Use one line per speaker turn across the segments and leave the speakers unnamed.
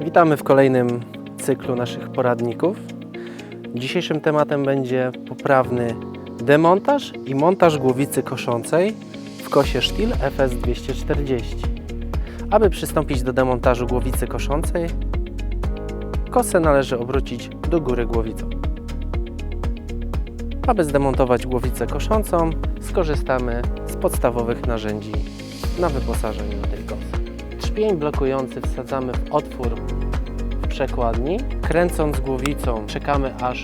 Witamy w kolejnym cyklu naszych poradników. Dzisiejszym tematem będzie poprawny demontaż i montaż głowicy koszącej w kosie Stihl FS 240. Aby przystąpić do demontażu głowicy koszącej, kosę należy obrócić do góry głowicą. Aby zdemontować głowicę koszącą, skorzystamy z podstawowych narzędzi na wyposażeniu Trzpień blokujący wsadzamy w otwór w przekładni. Kręcąc głowicą, czekamy aż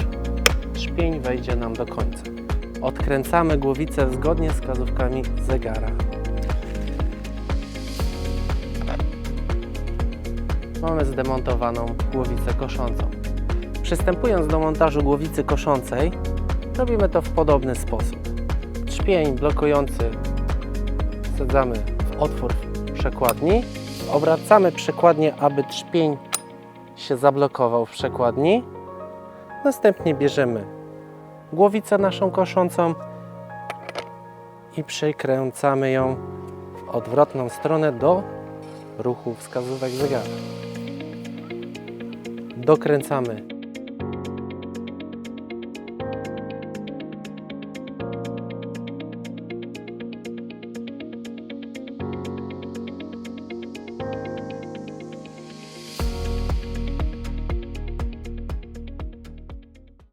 trzpień wejdzie nam do końca. Odkręcamy głowicę zgodnie z wskazówkami zegara. Mamy zdemontowaną głowicę koszącą. Przystępując do montażu głowicy koszącej, robimy to w podobny sposób. Trzpień blokujący wsadzamy w otwór przekładni. Obracamy przekładnię, aby trzpień się zablokował w przekładni. Następnie bierzemy głowicę naszą koszącą i przekręcamy ją w odwrotną stronę do ruchu wskazówek zegara. Dokręcamy